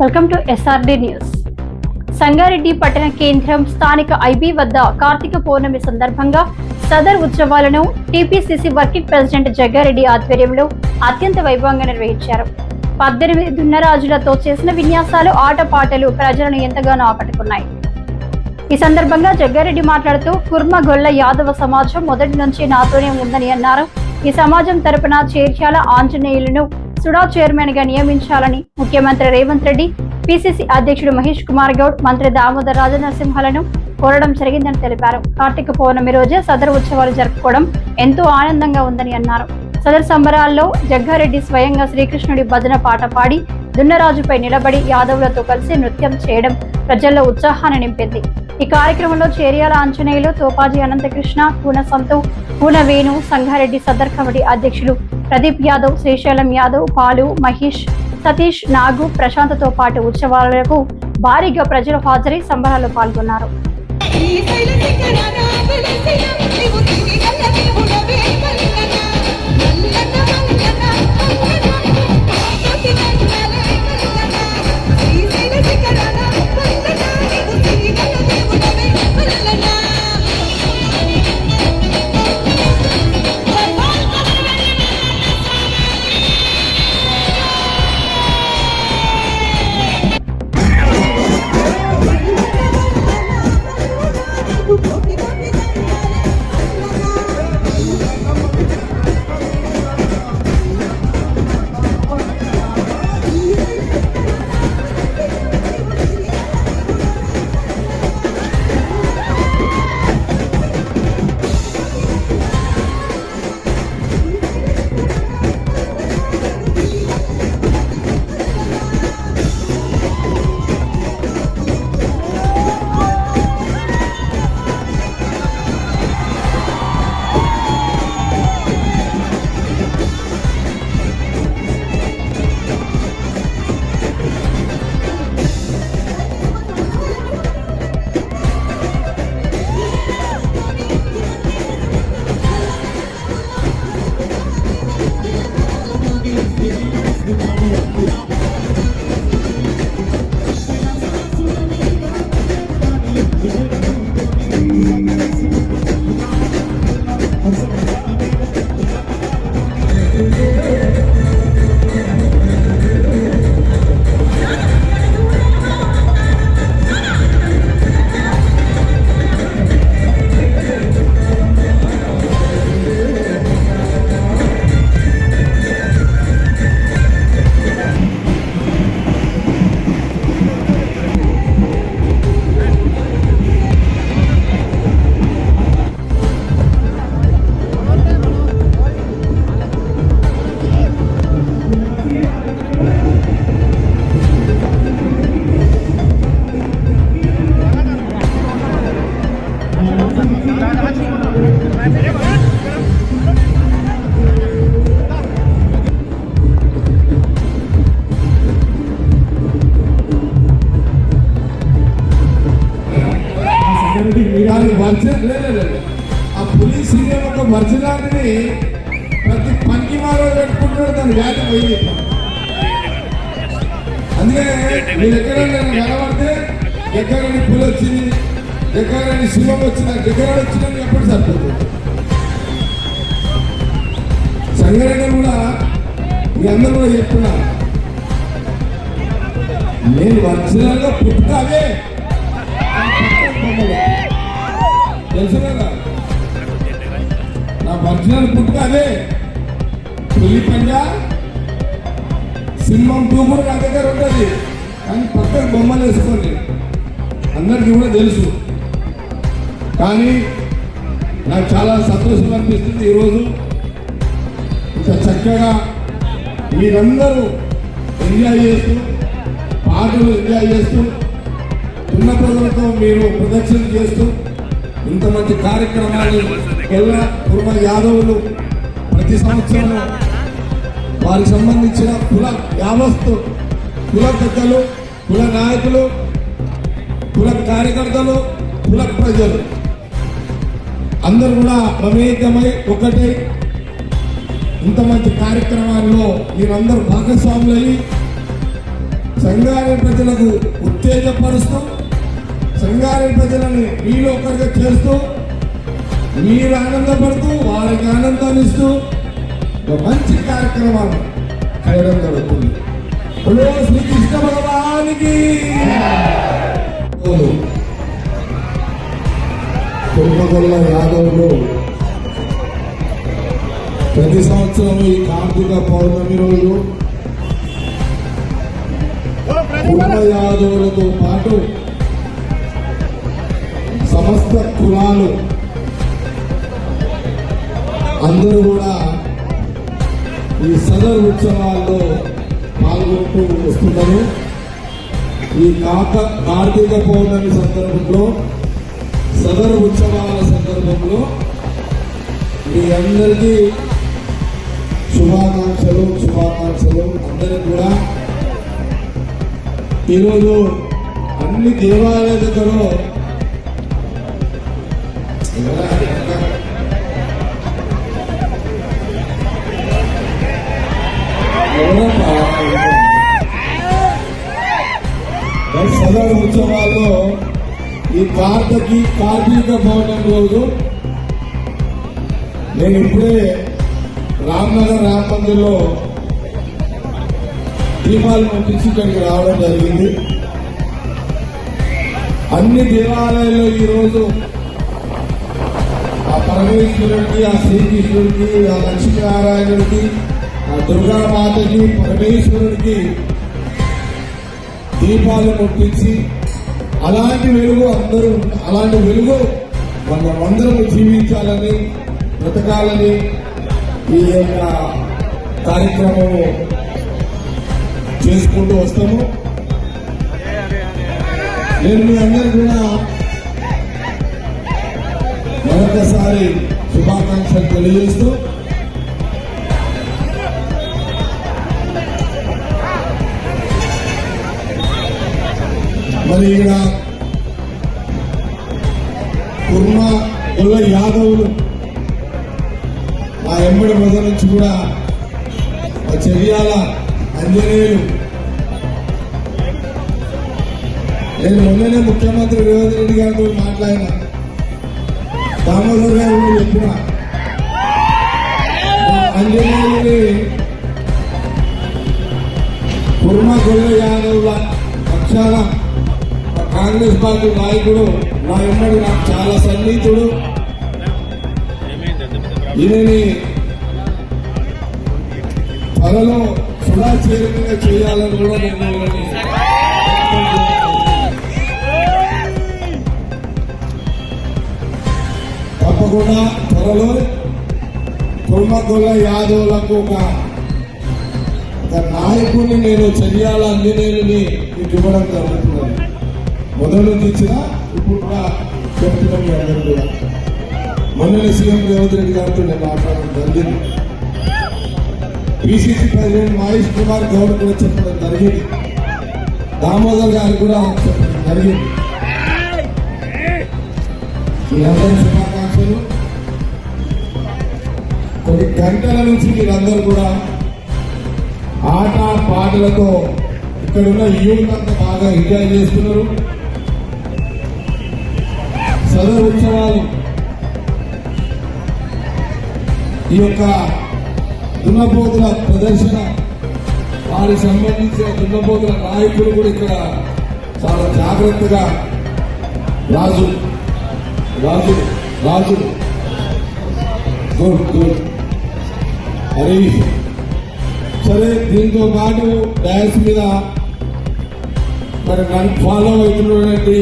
Welcome to SRD news Sangareddy పట్టణ కేంద్రం స్థానిక ఐబీ వద్ద కార్తీక పౌర్ణమి సందర్భంగా సదర్ ఉత్సవాలను టీపీసీసీ వర్కింగ్ ప్రెసిడెంట్ జగ్గారెడ్డి ఆధ్వర్యంలో అత్యంత వైభవంగా నిర్వహించారు. పద్దెనిమిది దున్నరాజులతో చేసిన విన్యాసాలు ఆటపాటలు ప్రజలను ఎంతగానో ఆకట్టుకున్నాయి. ఈ సందర్భంగా జగ్గారెడ్డి మాట్లాడుతూ కుర్మ గొల్ల యాదవ సమాజం మొదటి నుంచి నాతోనే ఉందని అన్నారు. ఈ సమాజం తరపున చేర్చాల ఆంజనేయులను సుడా చైర్మన్గా నియమించాలని ముఖ్యమంత్రి రేవంత్ రెడ్డి పిసిసి అధ్యక్షుడు మహేష్ కుమార్ గౌడ్ మంత్రి దామోదర్ రాజనరసింహలను కోరడం జరిగిందని తెలిపారు. కార్తీక పౌర్ణమి రోజే సదరు ఉత్సవాలు జరుపుకోవడం ఎంతో ఆనందంగా ఉందని అన్నారు. సదర్ సంబరాల్లో జగ్గారెడ్డి స్వయంగా శ్రీకృష్ణుడి భజన పాట పాడి దున్నరాజుపై నిలబడి యాదవులతో కలిసి నృత్యం చేయడం ప్రజల్లో ఉత్సాహాన్ని నింపింది. ఈ కార్యక్రమంలో చేరియాల ఆంజనేయులు తోపాజీ అనంతకృష్ణ పూన సంతు పూన వేణు సంగారెడ్డి సదర్ కమిటీ అధ్యక్షులు ప్రదీప్ యాదవ్ శ్రీశైలం యాదవ్ పాలు మహేష్ సతీష్ నాగు ప్రశాంత్తో పాటు ఉత్సవాలకు భారీగా ప్రజలు హాజరై సంబరాల్లో పాల్గొన్నారు. వర్షలాంటిది ప్రతి పనికి మాలో పెట్టుకుంటున్నాడు దాని వ్యాధి పోయింది. అందుకనే మీరు ఎక్కడైనా నేను కనబడితే ఎక్కడని పులి వచ్చింది ఎక్కడని శివం వచ్చింది ఎక్కడ వచ్చిందని ఎప్పుడు సరిపోతుంది. సంఘటన కూడా మీ అందరూ కూడా చెప్తున్నా. నేను వర్షాలుగా పుట్టుతావే నా ఒరిజినల్ పుట్టుక అదే. పులి పంజా సింహం టూపుడు నా దగ్గర ఉంటుంది. కానీ పక్కన బొమ్మలు వేసుకోండి అందరికీ కూడా తెలుసు. కానీ నాకు చాలా సంతోషం అనిపిస్తుంది ఈరోజు. ఇంత చక్కగా మీరందరూ ఎంజాయ్ చేస్తూ పాటలు ఎంజాయ్ చేస్తూ ఉన్న ప్రజలతో మీరు ప్రదక్షిణ చేస్తూ ఇంత మంచి కార్యక్రమాలు గొల్ల కుర్మ యాదవులు ప్రతి సంవత్సరం వారికి సంబంధించిన కుల యావస్తు కుల పెద్దలు కుల నాయకులు కుల కార్యకర్తలు కుల ప్రజలు. అందరూ కూడా మమేకమై ఒకటి ఇంత మంచి కార్యక్రమాల్లో మీరందరూ భాగస్వాములయ్యి సంఘాల ప్రజలకు ఉత్తేజపరుస్తూ సంఘాల ప్రజలని వీళ్ళు ఒకరిగా చేస్తూ మీరు ఆనందపడుతూ వాళ్ళకి ఆనందాన్ని ఇస్తూ ఒక మంచి కార్యక్రమాలు చేయడం జరుగుతుంది. శ్రీకృష్ణ భగవానికి యాదవులు ప్రతి సంవత్సరం ఈ కార్తీక పౌర్ణమి రోజు కుటుంబ యాదవులతో పాటు సమస్త కులాలు అందరూ కూడా ఈ సదర్ ఉత్సవాల్లో పాల్గొంటూ వస్తున్నారు ఈ కాక కార్తీక పౌర్ణమి సందర్భంలో సదర్ ఉత్సవాల సందర్భంలో మీ అందరికీ శుభాకాంక్షలు శుభాకాంక్షలు. అందరికి కూడా ఈరోజు అన్ని దేవాలయ దగ్గర సదరు ఉత్సవాల్లో ఈ కార్తకి కార్తీక పౌర్ణమి రోజు నేను ఇప్పుడే రామ్నగర్ రామ్ మందిర్లో దీపాలు ముట్టించి ఇక్కడికి రావడం జరిగింది. అన్ని దేవాలయాల్లో ఈరోజు ఆ పరమేశ్వరుడికి ఆ శ్రీకృష్ణుడికి ఆ లక్ష్మీనారాయణుడికి ఆ దుర్గామాతకి పరమేశ్వరుడికి దీపాలు ముట్టించి అలాంటి వెలుగు అందరూ అలాంటి వెలుగు మనం అందరం జీవించాలని బ్రతకాలని ఈ యొక్క కార్యక్రమము చేసుకుంటూ వస్తాము. నేను మీ అందరు కూడా మరొకసారి శుభాకాంక్షలు తెలియజేస్తూ మరి ఇక్కడ కుర్మ గొల్ల యాదవులు ఆ ఎమ్మడి మొదల నుంచి కూడా ఆ చర్యాల అంజనేయులు నేను మొన్ననే ముఖ్యమంత్రి రేవంత్ రెడ్డి గారితో మాట్లాడిన. దామోదర్ గారు కూడా చెప్పిన. అంజనేయుని కుర్మ గొల్ల యాదవుల పక్షాన కాంగ్రెస్ పార్టీ నాయకుడు నా ఎమ్మడి నాకు చాలా సన్నిహితుడు. ఈయనని త్వరలో సుడా చైర్మన్గా చేయాలని కూడా నేను తప్పకుండా త్వరలో కుర్మగొల్ల యాదవులకు ఒక నాయకుడిని నేను చెయ్యాల అంజనేయుని మీకు ఇవ్వడం జరుగుతున్నది మొదలు నుంచి ఇప్పుడు కూడా చెప్తున్నాం మీ అందరూ కూడా. మొన్ననే సీఎం రేవంత్ రెడ్డి గారితో నేను మాట్లాడడం జరిగింది. బీసీసీ ప్రెసిడెంట్ మహేష్ కుమార్ గౌడ్ కూడా చెప్పడం జరిగింది. దామోదర్ గారు కూడా చెప్పడం జరిగింది. మీ అందరి శుభాకాంక్షలు. కొన్ని గంటల నుంచి మీరందరూ కూడా ఆట పాటలతో ఇక్కడున్న యూత్ అంతా బాగా ఎంజాయ్ చేస్తున్నారు. సదరు ఉత్సవాలు. ఈ యొక్క దున్నపోతుల ప్రదర్శన వారికి సంబంధించిన దున్నపోతుల నాయకులు కూడా ఇక్కడ చాలా జాగ్రత్తగా రాజు రాజు రాజు. Good good. హరీష్ సరే దీంతో పాటు డ్యాన్స్ మీద మరి నన్ను ఫాలో అవుతున్నటువంటి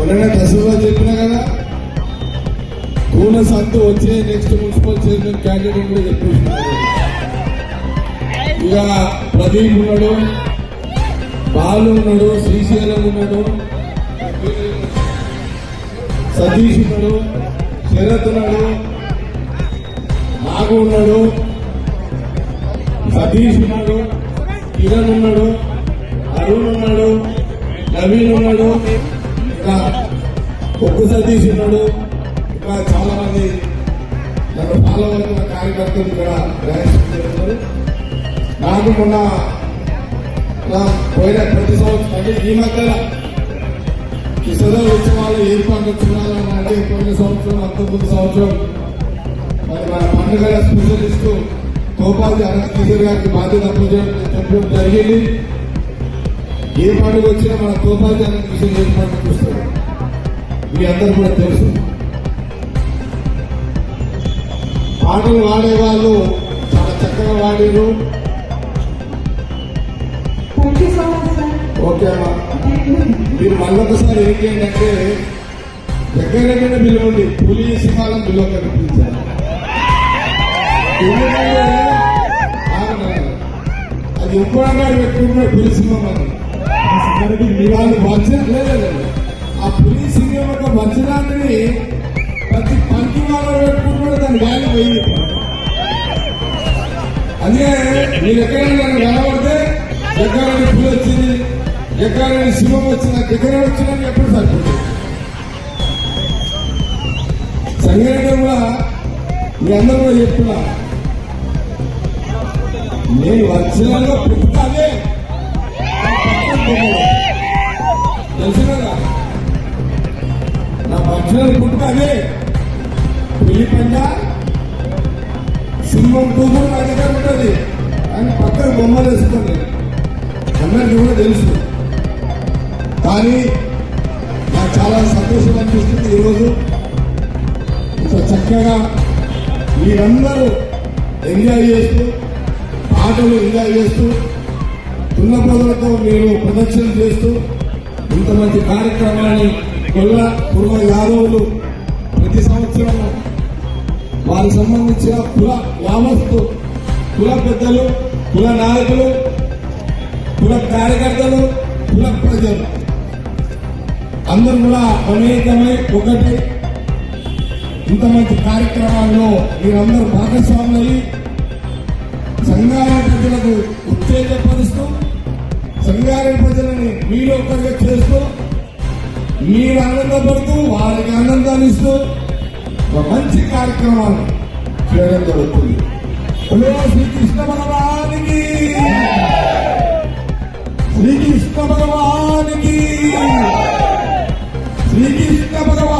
మొన్న దశలో చెప్పినా కదా? కూల సంతు వచ్చే నెక్స్ట్ మున్సిపల్ చైర్మన్ క్యాండిడేట్ కూడా చెప్పేస్తున్నారు ఇక ప్రదీప్ ఉన్నాడు బాలు ఉన్నాడు శ్రీశైలం ఉన్నాడు సతీష్ ఉన్నాడు శరత్ ఉన్నాడు నాగు ఉన్నాడు సతీష్ ఉన్నాడు కిరణ్ ఉన్నాడు అరుణ్ ఉన్నాడు నవీన్ ఉన్నాడు ఇంకా ఒక్కు సతీష్ ఉన్నాడు ఇంకా చాలా మంది నన్ను ఫాలో అవుతున్న కార్యకర్తలు ఇక్కడ ప్రయాణిస్తున్నారు నాకు మొన్న పోయిన ప్రతి సంవత్సరం అంటే ఈ మధ్య ఈ సదరు ఉత్సవాలు ఏర్పాటు చూడాలని అంటే పోయిన సంవత్సరం అంతకుముందు సంవత్సరం మరి మన పండుగల స్పెషలిస్ట్ గోపాల్ అనంత కిషోర్ గారికి బాధ్యత అప్పచెప్పడం జరిగింది. ఏ పండుగ వచ్చినా మన గోపాల్ అనంత కిషోర్ ఏ పండుగ చూస్తారు మీ అందరూ కూడా తెలుసు. పాటలు వాడేవాళ్ళు చాలా చక్కగా వాడారు thank you so much sir okay అమ్మా. మీరు మళ్ళొకసారి ఏంటి అంటే దగ్గర దగ్గర పిలవండి పులి సింహాలను ఎందుకంటే ఆగండి. అది ఉపయోగంగా పెట్టుకుంటున్నాడు పులి సింహం అని. మనకి వాళ్ళు వచ్చిన లేదు ఆ పులి సింహం యొక్క వచనాన్ని ప్రతి పంచి వాళ్ళు పెట్టుకుంటున్నాడు దాని గాలి పోయింది. అదే మీరు ఎక్కడైనా నన్ను కనబడితే ఎక్కడైనా పులి వచ్చింది ఎక్కడైనా సింహం వచ్చింది నాకు ఎక్కడ వచ్చిందని ఎప్పుడు సరిపోతుంది సంగీతం కూడా మీ అందరూ కూడా చెప్తున్నా. నేను వచ్చిన పుట్టాలే తెలుసు కదా నా వచ్చినాలు పుట్టాలే పులి పంజ సింహం కూతురు నా దగ్గర ఉంటుంది అని పక్కన బొమ్మలు వేస్తుంది అందరికీ కూడా తెలుసు కానీ నాకు చాలా సంతోషం అనిపిస్తుంది ఈరోజు ఇంత చక్కగా మీరందరూ ఎంజాయ్ చేస్తూ ఆటలు ఎంజాయ్ చేస్తూ తున్న పొదలతో మీరు ప్రదక్షిణ చేస్తూ ఇంత మంచి కార్యక్రమాన్ని కొల్ల కుర్మ యాదవులు ప్రతి సంవత్సరం వారికి సంబంధించిన కుల యావస్తు కుల పెద్దలు కుల నాయకులు కుల కార్యకర్తలు కుల ప్రజలు. అందరూ కూడా అనేకమై ఒకటి. ఇంత మంచి కార్యక్రమాల్లో మీరందరూ భాగస్వాములయ్యి. సంఘాల ప్రజలకు ఉత్తేజపరుస్తూ సంఘాల ప్రజలని మీలో ఒక్కరిగా చేస్తూ మీరు ఆనందపడుతూ వారికి ఆనందాన్ని ఇస్తూ ఒక మంచి కార్యక్రమాన్ని చేయడం జరుగుతుంది. శ్రీకృష్ణ భగవానికి! శ్రీకృష్ణ భగవానికి! శ్రీకృష్ణ భగవాన్